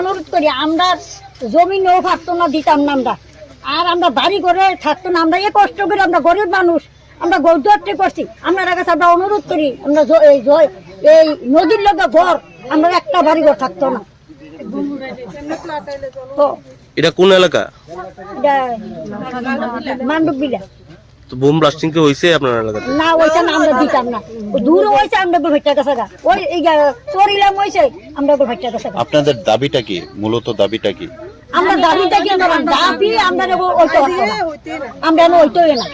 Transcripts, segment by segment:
অনুরোধ করি আমরা জমি নেও থাকতো না দিতাম না আমরা। আর আমরা বাড়ি করে থাকতো না আমরা এ কষ্ট করে আমরা গরিব মানুষ আমরা গৌদ্যত্রে করছি। আপনার কাছে আমরা অনুরোধ করি আমরা এই নদীর লোকে ঘর আমরা একটা বাড়ি ঘর থাকতো না। এটা কোন এলাকা? মান্ডব বিলা। তো বোম ব্লাস্টিং কি হইছে আপনার এলাকাতে? না ওইটা না আমরা দিতাম না। দূর হয়েছে আমরা গোল গেছে গা। ওই এই চরিলাম হয়েছে আমরা গোল গেছে। আপনাদের দাবিটা কি? মূলত দাবিটা কি? আমরা দাবিটা কি আমরা দাবি আমরা ওইটা আমরা ওইটাই না।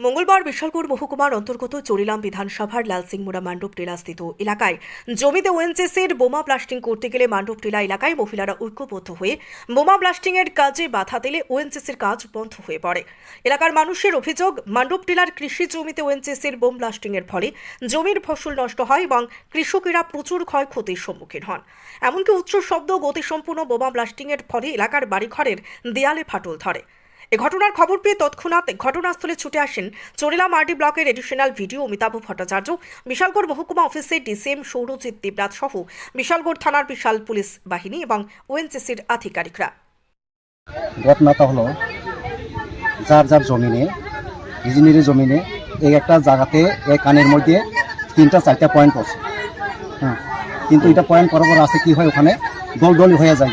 মঙ্গলবার বিশালগড় মহকুমার অন্তর্গত চরিলাম বিধানসভার লালসিংমুড়া মান্ডব টিলা স্থিত এলাকায় জমিতে ওএনজিসির বোমা ব্লাস্টিং করতে গেলে মান্ডব টিলা এলাকায় মহিলারা ঐক্যবদ্ধ হয়ে বোমা ব্লাস্টিং এর কাজে বাধা দিলে ওএনজিসির কাজ বন্ধ হয়ে পড়ে। এলাকার মানুষের অভিযোগ, মান্ডব টিলার কৃষি জমিতে ওএনজিসির বোম ব্লাস্টিং এর ফলে জমির ফসল নষ্ট হয় এবং কৃষকেরা প্রচুর ক্ষয়ক্ষতির সম্মুখীন হন। এমনকি উচ্চ শব্দ গতিসম্পন্ন বোমা ব্লাস্টিং এর ফলে এলাকার বাড়িঘরের দেয়ালে ফাটল ধরে। এ ঘটনার খবর পেয়ে তৎক্ষণাৎ ঘটনাস্থলে ছুটে আসেন চরিলা মার্ডি ব্লকের এডিশনাল ভিডিও অমিতাভ ভট্টাচার্য, বিশালগড় মহকুমা অফিসের ডিসিএম সৌরজিৎ দেবরাজ সহ বিশালগড় থানার বিশাল পুলিশ বাহিনী এবং ওএনসিসির আধিকারিকরা। ঘটনাটা হলো, যার যার জমিনে ইঞ্জিনিয়ারের জমিনে এই একটা জায়গাতে এই কানের মধ্যে তিনটা, চারটা পয়েন্ট করছে হ্যাঁ কিন্তু এটা পয়েন্ট করার পর আছে কি হয় ওখানে? দল দল হয়ে যায়।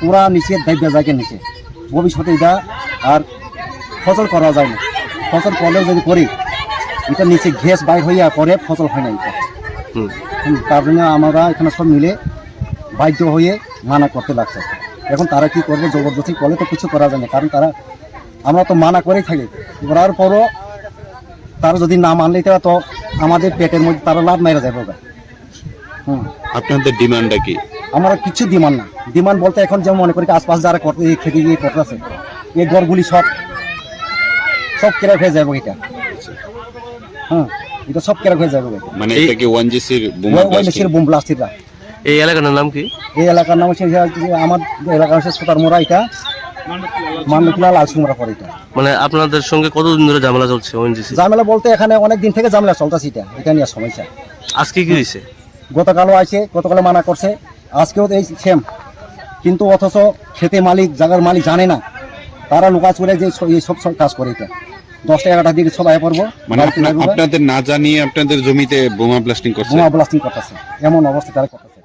পুরা নিচে দাব্য যায় নিচে। ভবিষ্যতে এটা আর ফসল করা যায় না। ফসল করলেও যদি করি এটা নিচে গ্যাস বাইর হইয়া পরে ফসল হয় না এটা। তার জন্য আমরা এখানে সব মিলে বাধ্য হয়ে মানা করতে লাগছে। এখন তারা কি করবে জবরদস্তি করলে তো কিছু করা যায় না কারণ তারা আমরা তো মানা করেই থাকি। করার পরও তারা যদি না মানলে তারা তো আমাদের পেটের মধ্যে তারা লাভ মেরে যাবে। হুম। আপনাদের ডিমান্ডটা কি? আমরা কিছু ডিমান্ড না। ডিমান্ড বলতে এখন যেমন মনে করি আশপাশ যারা করতে খেতে গিয়ে করতেছে এই গড়গুলি সব সব কেরাক হয়ে যাবে এটা। হ্যাঁ এটা সব কেরাক হয়ে যাবে মানে এটা কি ওয়ান জিসির বোমা ব্লাস্টিরা এই এলাকার নাম কি? এই এলাকার নাম হচ্ছে আমার এলাকা হচ্ছে সুতারমোড়া এটা। মান্ডুকলা লালসিংমোড়া পরে এটা। মানে আপনাদের সঙ্গে কতদিন ধরে ঝামেলা চলছে ওএনজিসি ঝামেলা বলতে এখানে অনেক দিন থেকে ঝামেলা চলতেছে এটা। এটা নিয়ে সমস্যা। আজকে কি হয়েছে? গতকালও আছে গতকালে মানা করছে। আজকেও এই সেম কিন্তু অথচ খেতে মালিক জায়গার মালিক জানে না। তারা লুকা করে যে সব সব কাজ করে এটা। দশটা এগারোটার দিকে সবাই পড়ব। মানে আপনা- আপনাদের না জানিয়ে আপনাদের জমিতে বোমা ব্লাস্টিং করছে? বোমা ব্লাস্টিং করতেছে। এমন অবস্থা তারা করতেছে।